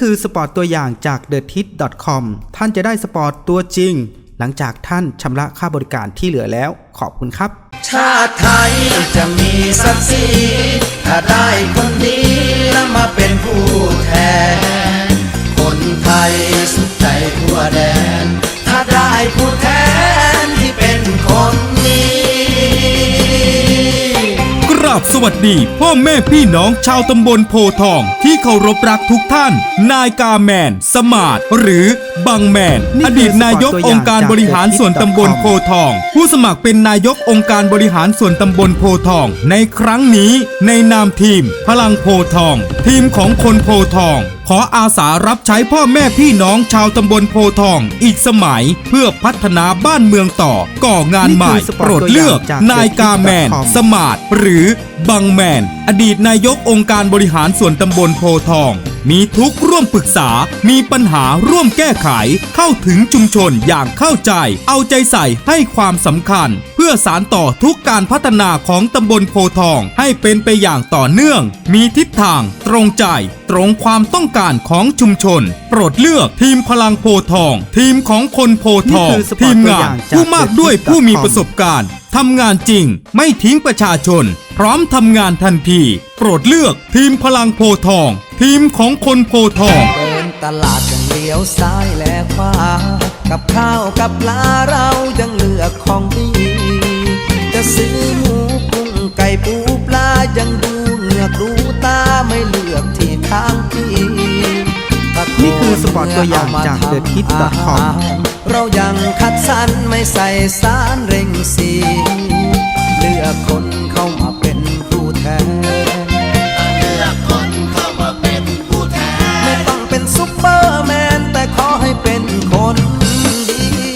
คือสปอร์ตตัวอย่างจาก t h e t i t c o m ท่านจะได้สปอร์ตตัวจริง หลังจากท่านชำระค่าบริการที่เหลือแล้ว ขอบคุณครับ ชาติไทยจะมีศักดิ์ศรีถ้าได้คนดีแล้วมาเป็นผู้แทน คนไทยสุขใจทั่วแดน สวัสดี พ่อแม่พี่น้องชาวตำบลโพทอง ที่เคารพรักทุกท่าน นายกาแมน สมาร์ทหรือบังแมนนออดีตนายกองค์การบริหารส่วนตำบลโพทอง ผู้สมัครเป็นนายกองค์การบริหารส่วนตำบลโพทอง ในครั้งนี้ในนามทีม พลังโพทอง ทีมของคนโพทอง ขออาสารับใช้พ่อแม่พี่น้องชาวตำบลโพทอง อีกสมัยเพื่อพัฒนาบ้านเมืองต่อก่องานใหม่โปรดเลือก นายกาแมน สมาร์ทหรือบังแมน อดีตนายกองค์การบริหารส่วนตำบลโพทอง มีทุกร่วมปรึกษา มีปัญหาร่วมแก้ไข เข้าถึงชุมชนอย่างเข้าใจ เอาใจใส่ให้ความสำคัญ พื่อสารต่อทุกการพัฒนาของตำบลโพทองให้เป็นไปอย่างต่อเนื่อง มีทิศทางตรงใจ ตรงความต้องการของชุมชน โปรดเลือกทีมพลังโพทอง ทีมของคนโพทองนี่คือสปอทีร์ตมตัวงาอย่านงจากผู้มากด้วย TheTip.com ผู้มีประสบการณ์ทำงานจริงไม่ทิ้งประชาชน พร้อมทำงานทันที โปรดเลือกทีมพลังโพทอง ทีมของคนโพทองเดินตลาดยังเลี้ยวซ้ายและขวากับข้าวกับปลาเรายังเลือกของดีจะ ซื้อหมูกุ้งไก่ปูปลายังดูเหงือกดูตาไม่เลือกที่ทางพี่ถ้านี่คือสปอร์ตตัวอย่างจากเมื่อ TheTip.com เอมทำอาหารเรายังคัดสรรไม่ใส่สารเร่งสีเลือกคนเข้ามาเป็นผู้แทน ไม่ต้องเป็นซุปเปอร์แมน แต่ขอให้เป็นคนดี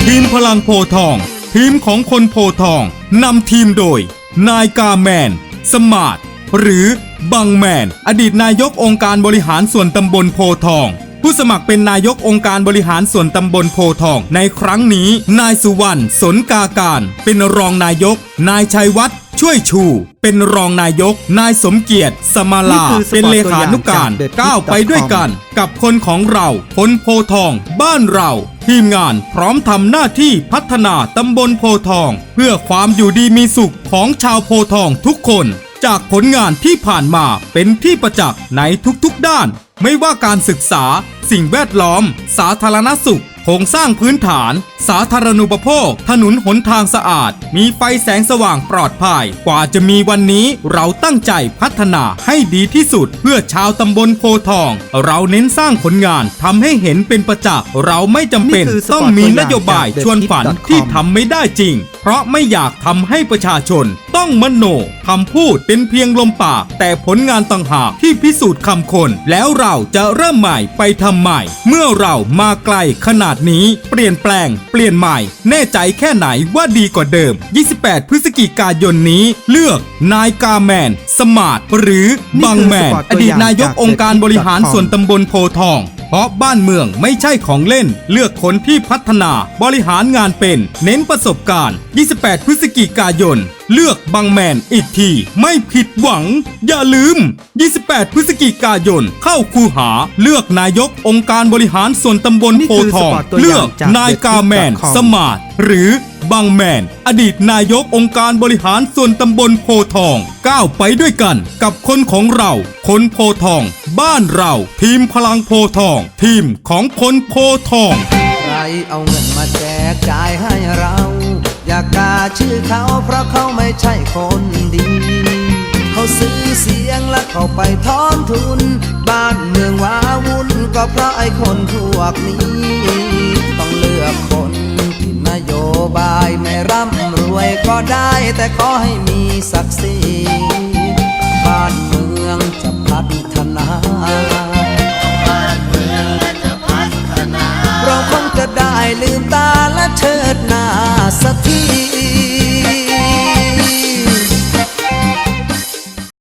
ทีมพลังโพทอง ทีมของคนโพทองนำทีมโดย นายกาแมน สมาร์ทหรือบังแมน อดีตนายกองค์การบริหารส่วนตำบลโพทอง ผู้สมัครเป็นนายกองค์การบริหารส่วนตำบลโพทอง ในครั้งนี้ นายสุวรรณสนกาการ เป็นรองนายก นายชัยวัฒน์ช่วยชู เป็นรองนายก นายสมเกียรติ สมาลานี่คือสปอร์ตเป็นเลขานุการตัวอย่างจากก้าวไปด้วยกัน กับคนของเราคนโพทอง บ้านเรา ทีมงานพร้อมทำหน้าที่พัฒนาตำบลโพทอง เพื่อความอยู่ดีมีสุขของชาวโพทองทุกคน จากผลงานที่ผ่านมาเป็นที่ประจักษ์ในทุกๆด้าน ไม่ว่าการศึกษา สิ่งแวดล้อม สาธารณสุข โครงสร้างพื้นฐาน สาธารณูปโภค ถนนหนทางสะอาด มีไฟแสงสว่างปลอดภัย กว่าจะมีวันนี้เราตั้งใจพัฒนาให้ดีที่สุดเพื่อชาวตำบลโพทอง เราเน้นสร้างผลงานทำให้เห็นเป็นประจักษ์ เราไม่จำเป็นนี่คือสปอร์ตต้องมีนโยบายตัวอย่างจากชวนฝัน TheTip.com ที่ทำไม่ได้จริงเพราะไม่อยากทำให้ประชาชน ต้องมโนคำพูดเป็นเพียงลมปาก แต่ผลงานต่างหากที่พิสูจน์คำคน แล้วเราจะเริ่มใหม่ไปทำใหม่ เมื่อเรามาไกลขนาดนี้ เปลี่ยนแปลง เปลี่ยนใหม่ แน่ใจแค่ไหนว่าดีกว่าเดิม 28 พฤศจิกายนนี้ เลือกนายกาแมน สมาร์ทหรือนี่บังคือแมนสปอร์ตอตัวดีอตย่างนายกจากองค์การบริหาร TheTip.com ส่วนตำบลโพทอง เพราะบ้านเมืองไม่ใช่ของเล่น เลือกคนที่พัฒนาบริหารงานเป็น เน้นประสบการณ์ 28 พฤศจิกายน เลือกบังแมนอีกทีไม่ผิดหวัง อย่าลืม 28 พฤศจิกายน เข้าคูหา เลือกนายกองค์การบริหารส่วนตำบลนี่โพคือทองสปอร์ตตัวอย่างเลือกจากนายกาแมน TheTip.com สมาร์ทหรือ บังแมน อดีตนายกองค์การบริหารส่วนตำบลโพทอง ก้าวไปด้วยกันกับคนของเรา คนโพทอง บ้านเรา ทีมพลังโพทอง ทีมของคนโพทอง ใครเอาเงินมาแจกจ่ายให้เรา อย่ากาชื่อเขาเพราะเขาไม่ใช่คนดี เขาซื้อเสียงและเขาไปทอนทุน บ้านเมืองว้าวุ่นก็เพราะไอ้คนพวกนี้ ต้องเลือกคน นโยบายไม่ร่ำรวยก็ได้ แต่ขอให้มีศักดิ์ศรีบ้านเมืองจะพัฒนาบ้านเมืองจะพัฒนา เราคงจะได้ลืมตาและเชิดหน้าสักที